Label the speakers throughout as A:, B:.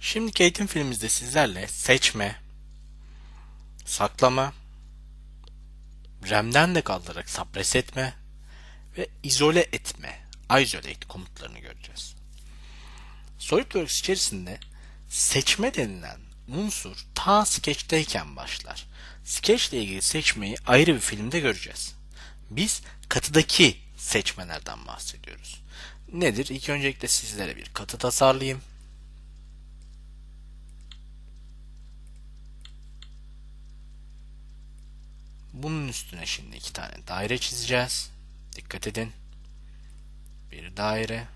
A: Şimdiki eğitim filmimizde sizlerle seçme, saklama, RAM'den de kaldırarak suppress etme ve izole etme, isolate komutlarını göreceğiz. SolidWorks içerisinde seçme denilen unsur ta Sketch'teyken başlar. Sketch ile ilgili seçmeyi ayrı bir filmde göreceğiz. Biz katıdaki seçmelerden bahsediyoruz. Nedir? İlk öncelikle sizlere bir katı tasarlayayım. Bunun üstüne şimdi iki tane daire çizeceğiz. Dikkat edin. Bir daire,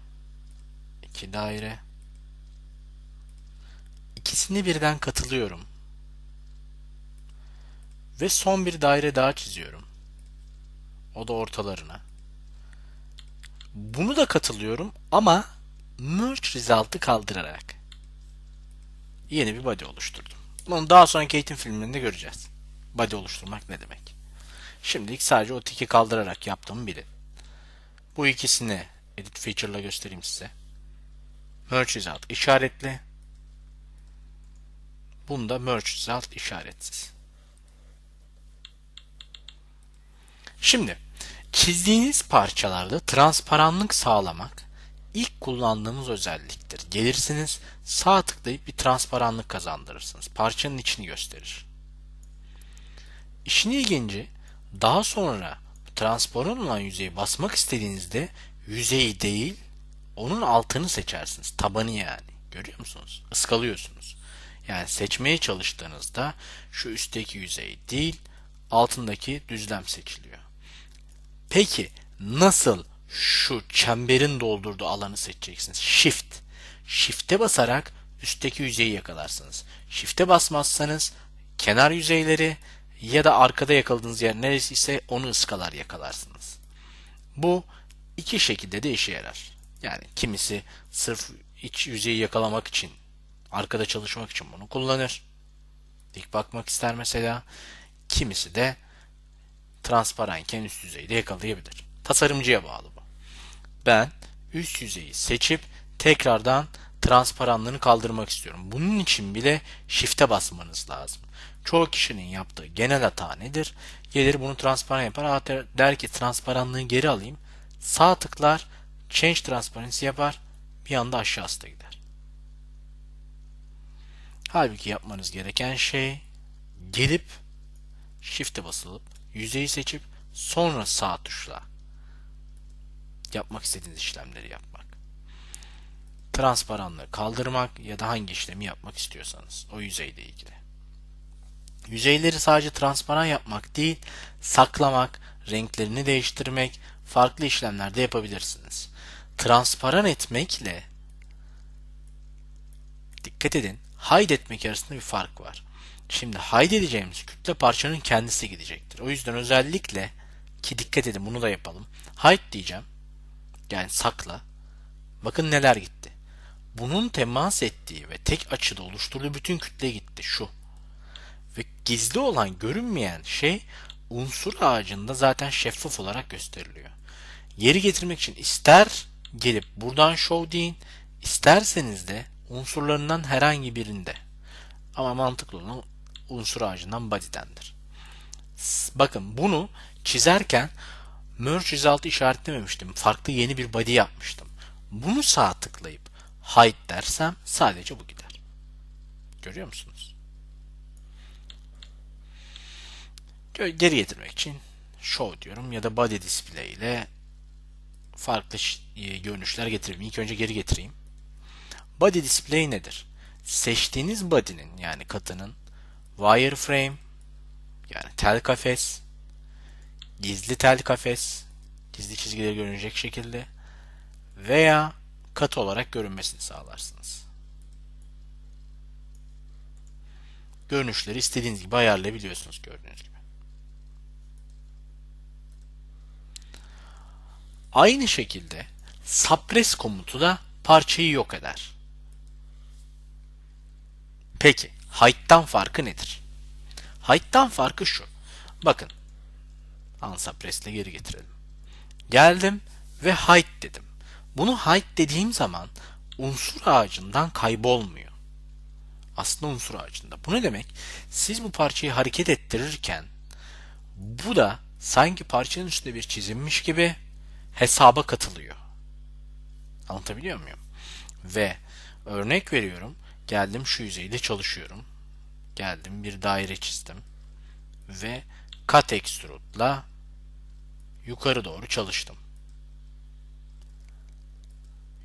A: iki daire. İkisini birden katılıyorum. Ve son bir daire daha çiziyorum. O da ortalarına. Bunu da katılıyorum ama merge result'ı kaldırarak yeni bir body oluşturdum. Bunu daha sonraki eğitim filmlerinde göreceğiz. Body oluşturmak ne demek? Şimdilik sadece o tiki kaldırarak yaptığımı bilin. Bu ikisini edit feature ile göstereyim size. Merge result işaretli. Bunda merge result işaretsiz. Şimdi çizdiğiniz parçalarda transparanlık sağlamak ilk kullandığımız özelliktir. Gelirsiniz sağ tıklayıp bir transparanlık kazandırırsınız. Parçanın içini gösterir. İşin ilginci daha sonra transparan olan yüzeyi basmak istediğinizde yüzeyi değil onun altını seçersiniz. Tabanı yani. Görüyor musunuz? Iskalıyorsunuz. Yani seçmeye çalıştığınızda şu üstteki yüzey değil altındaki düzlem seçiliyor. Peki nasıl şu çemberin doldurduğu alanı seçeceksiniz? Shift. Shift'e basarak üstteki yüzeyi yakalarsınız. Shift'e basmazsanız kenar yüzeyleri ya da arkada yakaladığınız yer neresi ise onu ıskalar yakalarsınız. Bu iki şekilde de işe yarar. Yani kimisi sırf iç yüzeyi yakalamak için, arkada çalışmak için bunu kullanır. Dik bakmak ister mesela. Kimisi de transparanken üst yüzeyi de yakalayabilir. Tasarımcıya bağlı bu. Ben üst yüzeyi seçip tekrardan transparanlığını kaldırmak istiyorum. Bunun için bile shift'e basmanız lazım. Çoğu kişinin yaptığı genel hata nedir? Gelir bunu transparan yapar. Der ki transparanlığı geri alayım. Sağ tıklar change transparency yapar. Bir anda aşağısı da gider. Halbuki yapmanız gereken şey gelip shift'e basılıp yüzeyi seçip sonra sağ tuşla yapmak istediğiniz işlemleri yapmak. Transparanlığı kaldırmak ya da hangi işlemi yapmak istiyorsanız o yüzeyle ilgili. Yüzeyleri sadece transparan yapmak değil, saklamak, renklerini değiştirmek, farklı işlemler de yapabilirsiniz. Transparan etmekle dikkat edin, hide etmek arasında bir fark var. Şimdi hide edeceğimiz kütle parçanın kendisi gidecektir. O yüzden özellikle ki dikkat edin bunu da yapalım. Hide diyeceğim. Yani sakla. Bakın neler gitti. Bunun temas ettiği ve tek açıda oluşturduğu bütün kütle gitti. Şu. Ve gizli olan görünmeyen şey unsur ağacında zaten şeffaf olarak gösteriliyor. Geri getirmek için ister gelip buradan show deyin, isterseniz de unsurlarından herhangi birinde. Ama mantıklı olan unsur ağacından body'dendir. Bakın bunu çizerken merge result işaretlememiştim. Farklı yeni bir body yapmıştım. Bunu sağ tıklayıp hide dersem sadece bu gider. Görüyor musunuz? Geri getirmek için show diyorum ya da body display ile farklı e, görünüşler getireyim. İlk önce geri getireyim. Body display nedir? Seçtiğiniz body'nin yani katının wireframe yani tel kafes, gizli tel kafes, gizli çizgileri görünecek şekilde veya katı olarak görünmesini sağlarsınız. Görünüşleri istediğiniz gibi ayarlayabiliyorsunuz gördüğünüz gibi. Aynı şekilde suppress komutu da parçayı yok eder. Peki hide'dan farkı nedir? Hide'dan farkı şu. Bakın unsuppress ile geri getirelim. Geldim ve hide dedim. Bunu hide dediğim zaman unsur ağacından kaybolmuyor. Aslında unsur ağacında. Bu ne demek? Siz bu parçayı hareket ettirirken bu da sanki parçanın üstünde bir çizimmiş gibi hesaba katılıyor. Anlatabiliyor muyum? Ve örnek veriyorum. Geldim şu yüzeyde çalışıyorum. Geldim bir daire çizdim. Ve cut extrude'la yukarı doğru çalıştım.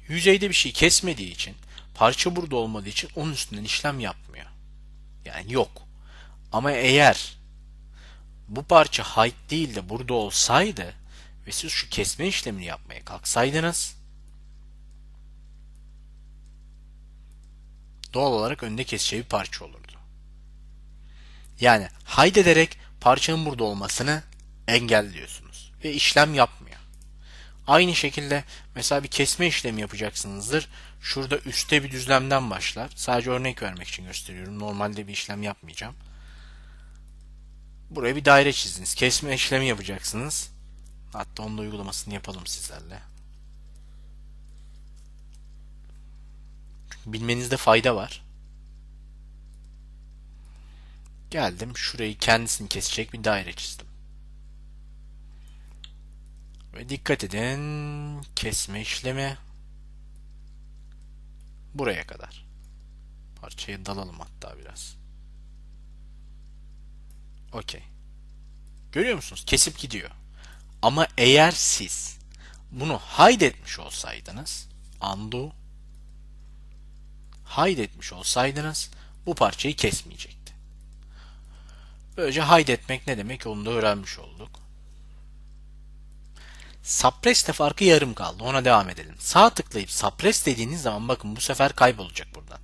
A: Yüzeyde bir şey kesmediği için, parça burada olmadığı için onun üstünden işlem yapmıyor. Yani yok. Ama eğer bu parça height değil de burada olsaydı ve siz şu kesme işlemini yapmaya kalksaydınız doğal olarak önde keseceği bir parça olurdu. Yani hide ederek parçanın burada olmasını engelliyorsunuz ve işlem yapmıyor. Aynı şekilde mesela bir kesme işlemi yapacaksınızdır. Şurada üstte bir düzlemden başlar. Sadece örnek vermek için gösteriyorum. Normalde bir işlem yapmayacağım. Buraya bir daire çizdiniz. Kesme işlemi yapacaksınız. Hatta onun uygulamasını yapalım sizlerle. Çünkü bilmenizde fayda var. Geldim şurayı kendisini kesecek bir daire çizdim. Ve dikkat edin kesme işlemi buraya kadar. Parçaya dalalım hatta biraz. Okey. Görüyor musunuz? Kesip gidiyor. Ama eğer siz bunu hide etmiş olsaydınız undo hide etmiş olsaydınız bu parçayı kesmeyecekti. Böylece hide etmek ne demek onu da öğrenmiş olduk. Suppress de farkı yarım kaldı. Ona devam edelim. Sağ tıklayıp suppress dediğiniz zaman bakın bu sefer kaybolacak buradan.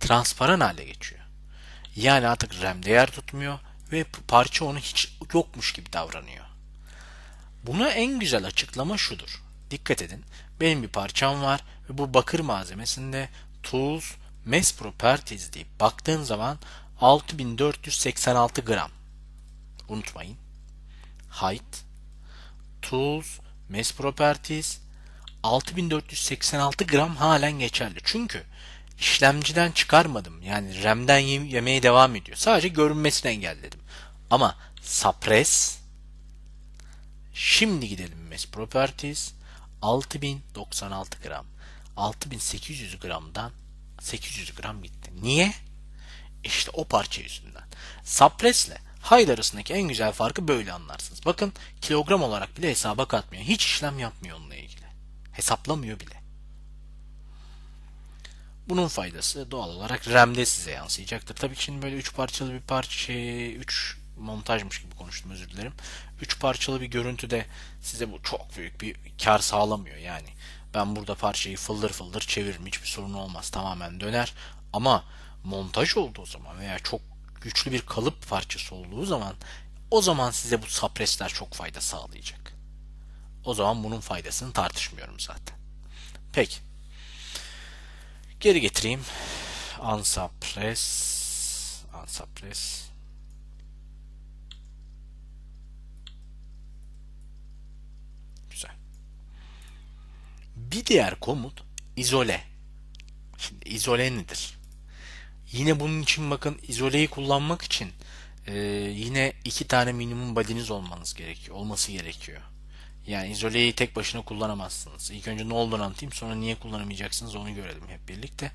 A: Transparan hale geçiyor. Yani artık RAM'de yer tutmuyor ve parça onu hiç yokmuş gibi davranıyor. Buna en güzel açıklama şudur. Dikkat edin. Benim bir parçam var ve bu bakır malzemesinde Tools Mass Properties deyip baktığın zaman 6486 gram. Unutmayın. Height Tools Mass Properties 6486 gram halen geçerli. Çünkü işlemciden çıkarmadım. Yani RAM'den yemeye devam ediyor. Sadece görünmesini engelledim. Ama suppress şimdi gidelim Mass Properties 6096 gram. 6800 gramdan 800 gram gitti. Niye? İşte o parça yüzünden. Suppress ile hide arasındaki en güzel farkı böyle anlarsınız. Bakın kilogram olarak bile hesaba katmıyor. Hiç işlem yapmıyor onunla ilgili. Hesaplamıyor bile. Bunun faydası doğal olarak RAM'de size yansıyacaktır. Tabii ki şimdi böyle üç parçalı bir parça şey, üç montajmış gibi konuştum özür dilerim. Üç parçalı bir görüntüde size bu çok büyük bir kar sağlamıyor yani. Ben burada parçayı fıldır fıldır çeviririm hiçbir sorun olmaz tamamen döner. Ama montaj olduğu zaman veya çok güçlü bir kalıp parçası olduğu zaman o zaman size bu sapresler çok fayda sağlayacak. O zaman bunun faydasını tartışmıyorum zaten. Peki. Geri getireyim. Unsuppress Unsuppress Güzel. Bir diğer komut izole. Şimdi izole nedir? Yine bunun için bakın izoleyi kullanmak için e, yine iki tane minimum body'niz olmanız gerekiyor. Olması gerekiyor. Yani izoleyi tek başına kullanamazsınız. İlk önce ne olduğunu anlatayım sonra niye kullanamayacaksınız onu görelim hep birlikte.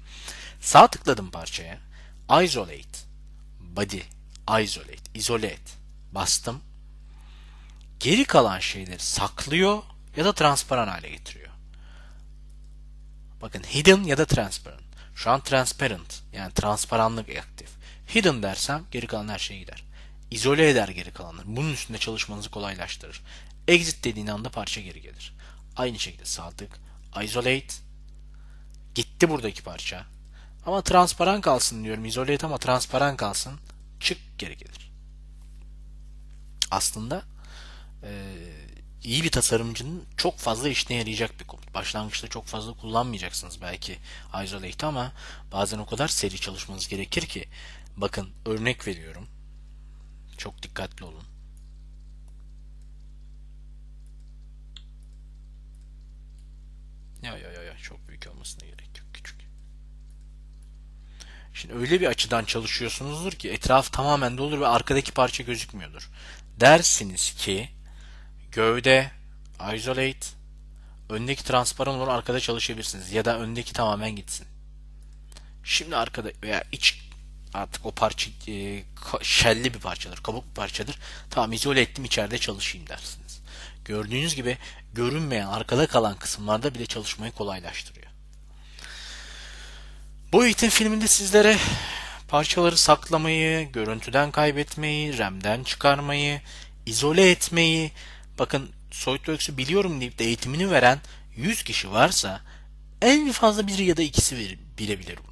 A: Sağ tıkladım parçaya. Isolate. Body. Isolate. İzole et. Bastım. Geri kalan şeyleri saklıyor ya da transparan hale getiriyor. Bakın hidden ya da transparent. Şu an transparent yani transparanlık aktif. Hidden dersem geri kalan her şey gider. İzole eder geri kalanları. Bunun üstünde çalışmanızı kolaylaştırır. Exit dediğin anda parça geri gelir. Aynı şekilde sadık. Isolate. Gitti buradaki parça. Ama transparan kalsın diyorum. Isolate ama transparan kalsın. Çık geri gelir. Aslında ee, iyi bir tasarımcının çok fazla işine yarayacak bir komut. Başlangıçta çok fazla kullanmayacaksınız belki Isolate'i ama bazen o kadar seri çalışmanız gerekir ki bakın örnek veriyorum. Çok dikkatli olun. Ya ya ya ya çok büyük olmasına gerek yok küçük. Şimdi öyle bir açıdan çalışıyorsunuzdur ki etraf tamamen doludur ve arkadaki parça gözükmüyordur. Dersiniz ki gövde, isolate, öndeki transparan olur arkada çalışabilirsiniz ya da öndeki tamamen gitsin. Şimdi arkada veya iç artık o parça e, şelli bir parçadır, kabuk bir parçadır. Tamam izole ettim içeride çalışayım dersiniz. Gördüğünüz gibi görünmeyen arkada kalan kısımlarda bile çalışmayı kolaylaştırıyor. Bu eğitim filminde sizlere parçaları saklamayı, görüntüden kaybetmeyi, RAM'den çıkarmayı, izole etmeyi, bakın SolidWorks'ü biliyorum deyip de eğitimini veren 100 kişi varsa en fazla biri ya da ikisi bilebilir bunu.